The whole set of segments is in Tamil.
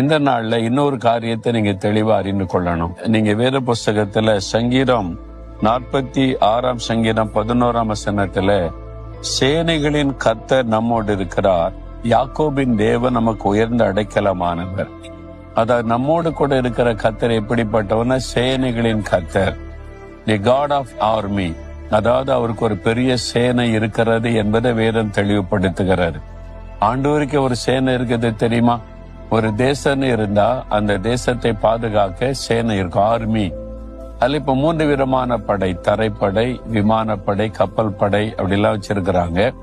இந்த நாள்ல இன்னொரு காரியத்தை நீங்க தெளிவா அறிந்து கொள்ளணும். நீங்க வேத புஸ்தகத்துல சங்கீதம் நாற்பத்தி ஆறாம் சங்கீதம் பதினோராம் வசனத்துல சேனைகளின் கத்த நம்மோடு இருக்கிறார். யாக்கோபின் தேவன் நமக்கு உயர்ந்த அடைக்கலமானவர். அதாவது நம்மோடு கூட இருக்கிற கத்தர் எப்படிப்பட்டவன சேனைகளின் கத்தர் தி காட் ஆஃப் ஆர்மி அதாவது அவருக்கு ஒரு பெரிய சேனை இருக்கிறது என்பதை வேதம் தெளிவுபடுத்துகிறார் ஆண்டவருக்கு ஒரு சேனை இருக்கிறது தெரியுமா? ஒரு தேசம்னு இருந்தா அந்த தேசத்தை பாதுகாக்க சேனை இருக்கும் ஆர்மி அதுல இப்ப மூன்று விதமான படை தரைப்படை விமானப்படை கப்பல் படை அப்படிலாம் வச்சிருக்கிறாங்க.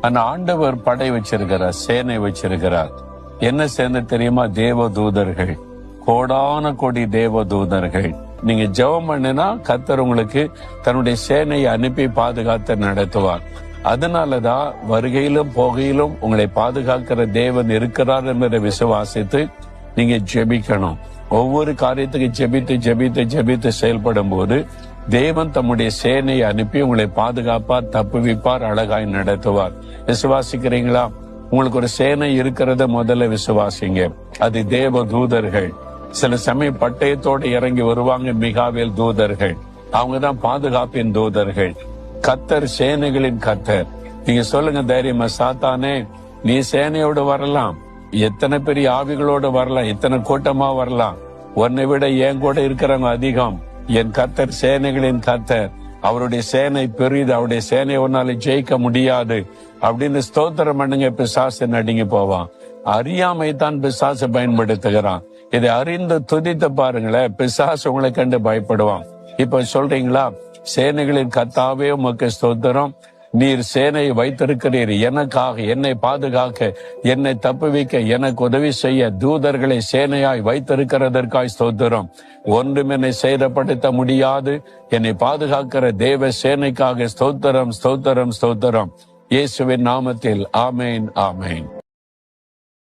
ஆனா ஆண்டவர் படை வச்சிருக்கிறார் சேனை வச்சிருக்கிறார். என்ன சேனை தெரியுமா? தேவ தூதர்கள் கோடான கோடி தேவ தூதர்கள் நீங்க ஜெபம் பண்ணினா கத்தர் உங்களுக்கு தன்னுடைய சேனையை அனுப்பி பாதுகாத்து நடத்துவார். அதனாலதான் வருகையிலும் போகையிலும் உங்களை பாதுகாக்கிற தேவன் இருக்கிறார் என்பதை விசுவாசித்து நீங்க ஜெபிக்கணும். ஒவ்வொரு காரியத்துக்கு ஜெபித்து ஜெபித்து ஜெபித்து செயல்படும் போது தேவன் தம்முடைய சேனையை அனுப்பி உங்களை பாதுகாப்பார் தப்புவிப்பார் அழகாய் நடத்துவார். விசுவாசிக்கிறீங்களா? உங்களுக்கு ஒரு சேனை இருக்கிறத முதல்ல விசுவாசிங்க. அது தேவ தூதர்கள் சில சமயம் பட்டயத்தோடு இறங்கி வருவாங்க மிகாவேல் தூதர்கள். அவங்க தான் பாதுகாப்பின் தூதர்கள். கத்தர் சேனைகளின் கத்தர். நீங்க சொல்லுங்க தைரியமா சாத்தானே நீ சேனையோடு வரலாம். எத்தனை பெரிய ஆவிகளோடு வரலாம். எத்தனை கூட்டமா வரலாம். உன்னை விட என் கூட இருக்கிறவங்க அதிகம். என் கத்தர் சேனைகளின் கத்தர். அவருடைய சேனை பெரியது அவருடைய சேனை ஒன்னால ஜெயிக்க முடியாது. அப்படின்னு ஸ்தோத்திரம் பண்ணுங்க. பிசாசு நடுங்கி போவான். அறியாமை தான் பிசாசு பயன்படுத்துகிறான். இதை அறிந்து துதித்து பாருங்களேன். பிசாசு உங்களை கண்டு பயப்படுவான். இப்ப சொல்றீங்களா? சேனைகளின் கத்தாவே உமக்கு ஸ்தோத்திரம். நீர் சேனையை வைத்திருக்கிறீர். எனக்காக என்னை பாதுகாக்க என்னை தப்புவிக்க எனக்கு உதவி செய்ய தூதர்களை சேனையாய் வைத்திருக்கிறதற்காய் ஸ்தோத்திரம். ஒன்றும் என்னை சேதப்படுத்த முடியாது. என்னை பாதுகாக்கிற தேவ சேனைக்காக ஸ்தோத்திரம் ஸ்தோத்திரம் ஸ்தோத்திரம். இயேசுவின் நாமத்தில் ஆமேன் ஆமேன்.